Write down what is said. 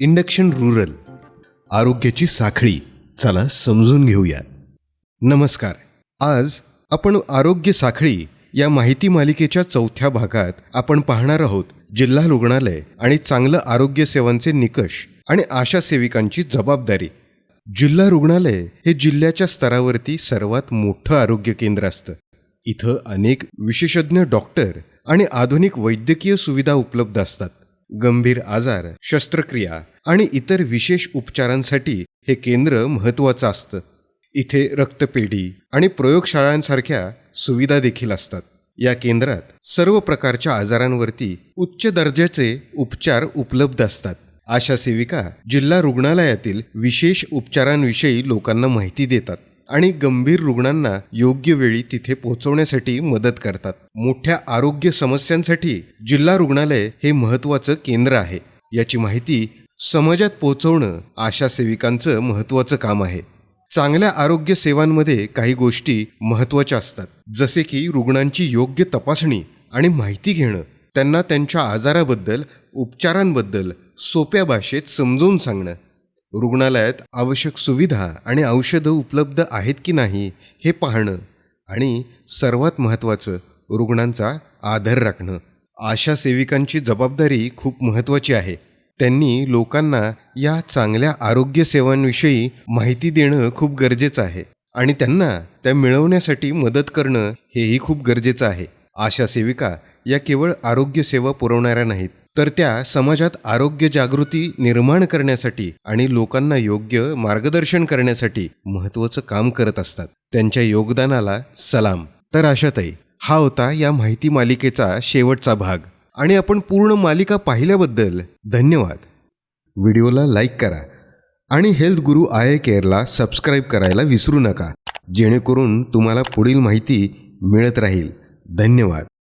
Induction rural आरोग्याची साखळी. चला समजून घेऊया. नमस्कार. आज आपण आरोग्य साखळी या माहिती मालिकेच्या चौथ्या भागात आपण पाहणार आहोत जिल्हा रुग्णालय आणि चांगलं आरोग्य सेवांचे निकष आणि आशा सेविकांची जबाबदारी. जिल्हा रुग्णालय हे जिल्ह्याच्या स्तरावरती सर्वात मोठं आरोग्य केंद्र असतं. इथं अनेक विशेषज्ञ डॉक्टर आणि आधुनिक वैद्यकीय सुविधा उपलब्ध असतात. गंभीर आजार शस्त्रक्रिया आणि इतर विशेष उपचारांसाठी हे केंद्र महत्त्वाचं असतं. इथे रक्तपेढी आणि प्रयोगशाळांसारख्या सुविधा देखील असतात. या केंद्रात सर्व प्रकारच्या आजारांवरती उच्च दर्जाचे उपचार उपलब्ध असतात. आशा सेविका जिल्हा रुग्णालयातील विशेष उपचारांविषयी लोकांना माहिती देतात. आणि गंभीर रुग्णांना योग्य वेळी तिथे पोहोचवण्यासाठी मदत करतात. मोठ्या आरोग्य समस्यांसाठी जिल्हा रुग्णालय हे महत्त्वाचं केंद्र आहे. याची माहिती समाजात पोहोचवणं आशा सेविकांचं महत्त्वाचं काम आहे. चांगल्या आरोग्य सेवांमध्ये काही गोष्टी महत्त्वाच्या असतात. जसे की रुग्णांची योग्य तपासणी आणि माहिती घेणं. त्यांना त्यांच्या आजाराबद्दल उपचारांबद्दल सोप्या भाषेत समजावून सांगणं. रुग्णालयात आवश्यक सुविधा आणि औषधं उपलब्ध आहेत की नाही हे पाहणं आणि सर्वात महत्त्वाचं रुग्णांचा आदर राखणं. आशा सेविकांची जबाबदारी खूप महत्त्वाची आहे. त्यांनी लोकांना या चांगल्या आरोग्य सेवांविषयी माहिती देणं खूप गरजेचं आहे आणि त्यांना त्या मिळवण्यासाठी मदत करणं हेही खूप गरजेचं आहे. आशा सेविका या केवळ आरोग्य सेवा पुरवणाऱ्या नाहीत तर त्या समाजात आरोग्य जागृती निर्माण करण्यासाठी आणि लोकांना योग्य मार्गदर्शन करण्यासाठी महत्त्वाचं काम करत असतात. त्यांच्या योगदानाला सलाम. तर आशाताई हा होता या माहिती मालिकेचा शेवटचा भाग. आणि आपण पूर्ण मालिका पाहिल्याबद्दल धन्यवाद. व्हिडिओला लाईक करा आणि हेल्थ गुरु आय केअरला सबस्क्राईब करायला विसरू नका. जेणेकरून तुम्हाला पुढील माहिती मिळत राहील. धन्यवाद.